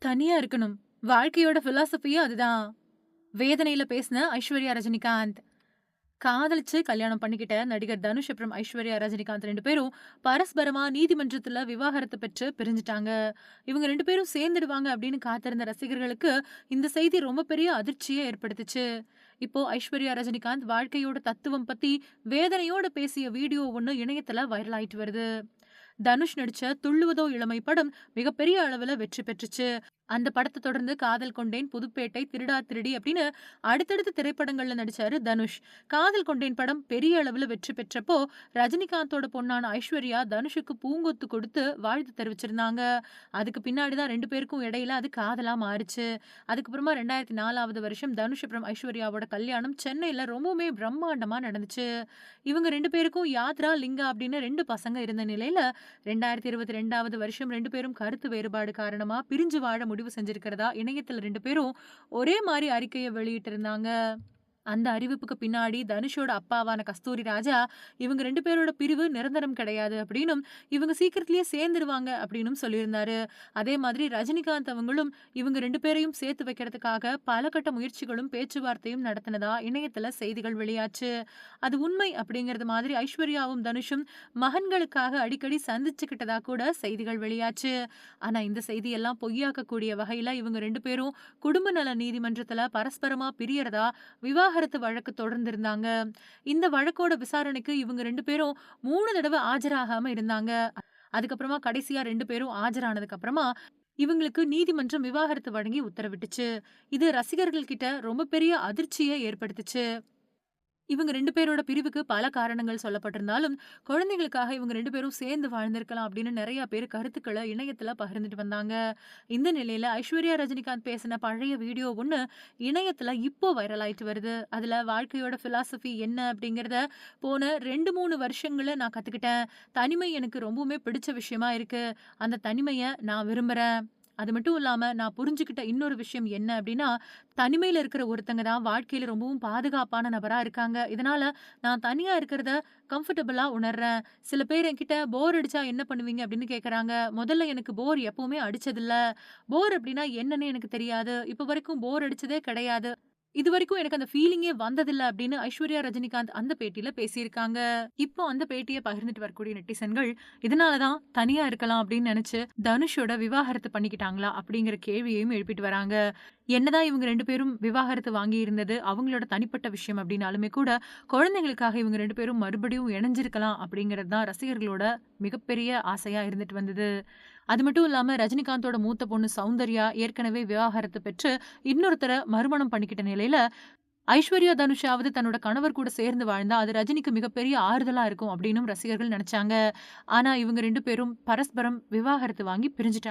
தனியா இருக்கணும். வாழ்க்கையோட ஃபிலாசபியும் அதுதான். வேதனையில பேசின ஐஸ்வர்யா ரஜினிகாந்த். காதலிச்சு கல்யாணம் பண்ணிக்கிட்ட நடிகர் தனுஷ் அப்புறம் ஐஸ்வர்யா ரஜினிகாந்த் ரெண்டு பேரும் பரஸ்பரமா நீதிமன்றத்துல விவாகரத்து பெற்று பிரிஞ்சுட்டாங்க. இவங்க ரெண்டு பேரும் சேர்ந்துடுவாங்க அப்படின்னு காத்திருந்த ரசிகர்களுக்கு இந்த செய்தி ரொம்ப பெரிய அதிர்ச்சிய ஏற்படுத்துச்சு. இப்போ ஐஸ்வர்யா ரஜினிகாந்த் வாழ்க்கையோட தத்துவம் பத்தி வேதனையோட பேசிய வீடியோ ஒன்று இணையத்துல வைரல் ஆயிட்டு வருது. தனுஷ் நடிச்ச துள்ளுவதோ இளமை படம் மிகப்பெரிய அளவுல வெற்றி பெற்றுச்சு. அந்த படத்தை தொடர்ந்து காதல் கொண்டேன், புதுப்பேட்டை, திருடா திருடி அப்படின்னு அடுத்தடுத்த திரைப்படங்கள்ல நடிச்சாரு தனுஷ். காதல் கொண்டேன் படம் பெரிய அளவுல வெற்றி பெற்றப்போ ரஜினிகாந்தோட பொண்ணான ஐஸ்வர்யா தனுஷுக்கு பூங்கொத்து கொடுத்து வாழ்த்து தெரிவிச்சிருந்தாங்க. அதுக்கு பின்னாடி தான் ரெண்டு பேருக்கும் இடையில அது காதலா மாறுச்சு. அதுக்கப்புறமா 2004வது வருஷம் தனுஷ் அப்புறம் ஐஸ்வர்யாவோட கல்யாணம் சென்னையில ரொம்பவுமே பிரம்மாண்டமா நடந்துச்சு. இவங்க ரெண்டு பேருக்கும் யாத்ரா, லிங்கா அப்படின்னு ரெண்டு பசங்க இருந்த நிலையில 2022வது வருஷம் ரெண்டு பேரும் கருத்து வேறுபாடு காரணமா பிரிஞ்சு வாழ முடியும் முடிவு செஞ்சிருக்கிறதா இணையத்துல ரெண்டு பேரும் ஒரே மாதிரி அறிக்கையை வெளியிட்டிருந்தாங்க. அந்த அறிவிப்புக்கு பின்னாடி தனுஷோட அப்பாவான கஸ்தூரி ராஜா, இவங்க ரெண்டு பேரோட பிரிவு நிரந்தரம் கிடையாது அப்படின்னும், இவங்க சீக்கிரத்திலேயே சேர்ந்துருவாங்க அப்படின்னும் சொல்லியிருந்தாரு. அதே மாதிரி ரஜினிகாந்த் அவங்களும் இவங்க ரெண்டு பேரையும் சேர்த்து வைக்கிறதுக்காக பல கட்ட முயற்சிகளும், பேச்சுவார்த்தையும் நடத்தினதா இணையத்துல செய்திகள் வெளியாச்சு. அது உண்மை அப்படிங்கிறது மாதிரி ஐஸ்வர்யாவும், தனுஷும் மகன்களுக்காக அடிக்கடி சந்திச்சுக்கிட்டதா கூட செய்திகள் வெளியாச்சு. ஆனா இந்த செய்தியெல்லாம் பொய்யாக்கக்கூடிய வகையில இவங்க ரெண்டு பேரும் குடும்ப நல நீதிமன்றத்துல பரஸ்பரமா பிரியறதா விவாகரத்து வழக்கு தொடர்ந்திருந்தாங்க. இந்த வழக்கோட விசாரணைக்கு இவங்க ரெண்டு பேரும் மூணு தடவ ஆஜராகாம இருந்தாங்க. அதுக்கப்புறமா கடைசியா ரெண்டு பேரும் ஆஜரானதுக்கு அப்புறமா இவங்களுக்கு நீதிமன்றம் விவாகரத்து வழங்கி உத்தரவிட்டுச்சு. இது ரசிகர்கள் கிட்ட ரொம்ப பெரிய அதிர்ச்சியை ஏற்படுத்துச்சு. இவங்க ரெண்டு பேரோட பிரிவுக்கு பல காரணங்கள் சொல்லப்பட்டிருந்தாலும், குழந்தைகளுக்காக இவங்க ரெண்டு பேரும் சேர்ந்து வாழ்ந்திருக்கலாம் அப்படின்னு நிறைய பேர் கருத்துக்களை இணையத்துல பகிர்ந்துட்டு வந்தாங்க. இந்த நிலையில ஐஸ்வர்யா ரஜினிகாந்த் பேசின பழைய வீடியோ ஒன்று இணையத்துல இப்போ வைரல் ஆயிட்டு வருது. அதுல வாழ்க்கையோட பிலாசபி என்ன அப்படிங்கிறத போன ரெண்டு மூணு வருஷங்களை நான் கத்துக்கிட்டேன். தனிமை எனக்கு ரொம்பவுமே பிடிச்ச விஷயமா இருக்கு. அந்த தனிமையை நான் விரும்புறேன். அது மட்டும் இல்லாமல் நான் புரிஞ்சுக்கிட்ட இன்னொரு விஷயம் என்ன அப்படின்னா, தனிமையில் இருக்கிற ஒருத்தங்க தான் வாழ்க்கையில் ரொம்பவும் பாதுகாப்பான நபராக இருக்காங்க. இதனால் நான் தனியாக இருக்கிறத கம்ஃபர்டபுளாக உணர்றேன். சில பேர் என்கிட்ட போர் அடித்தா என்ன பண்ணுவீங்க அப்படின்னு கேட்குறாங்க முதல்ல எனக்கு போர் எப்பவுமே அடித்ததில்ல போர் அப்படின்னா என்னன்னு எனக்கு தெரியாது. இப்போ வரைக்கும் போர் அடித்ததே கிடையாது. இது வரைக்கும் எனக்கு அந்த ஃபீலிங்கே வந்ததில்லை அப்படின்னு ஐஸ்வர்யா ரஜினிகாந்த் அந்த பேட்டியில பேசியிருக்காங்க. இப்போ அந்த பேட்டியை பகிர்ந்துட்டு வரக்கூடிய நெட்டிசன்கள், இதனால தான் தனியா இருக்கலாம் அப்படின்னு நினச்சி தனுஷோட விவாகரத்து பண்ணிக்கிட்டாங்களா? அப்படிங்கிற கேள்வியையும் எழுப்பிட்டு வராங்க. என்னதான் இவங்க ரெண்டு பேரும் விவாகரத்து வாங்கியிருந்தது அவங்களோட தனிப்பட்ட விஷயம் அப்படின்னாலுமே கூட, குழந்தைங்களுக்காக இவங்க ரெண்டு பேரும் மறுபடியும் இணைஞ்சிருக்கலாம் அப்படிங்கிறது தான் ரசிகர்களோட மிகப்பெரிய ஆசையா இருந்துட்டு வந்தது. அது மட்டும் இல்லாம ரஜினிகாந்தோட மூத்த பொண்ணு சௌந்தர்யா ஏற்கனவே விவாகரத்து பெற்று இன்னொருத்தரை மறுமணம் பண்ணிக்கிட்ட நிலையில, ஐஸ்வர்யா தனுஷாவது தன்னோட கணவர் கூட சேர்ந்து வாழ்ந்தா அது ரஜினிக்கு மிகப்பெரிய ஆறுதலா இருக்கும் அப்படின்னும் ரசிகர்கள் நினைச்சாங்க ஆனா இவங்க ரெண்டு பேரும் பரஸ்பரம் விவாகரத்து வாங்கி பிரிஞ்சுட்டாங்க.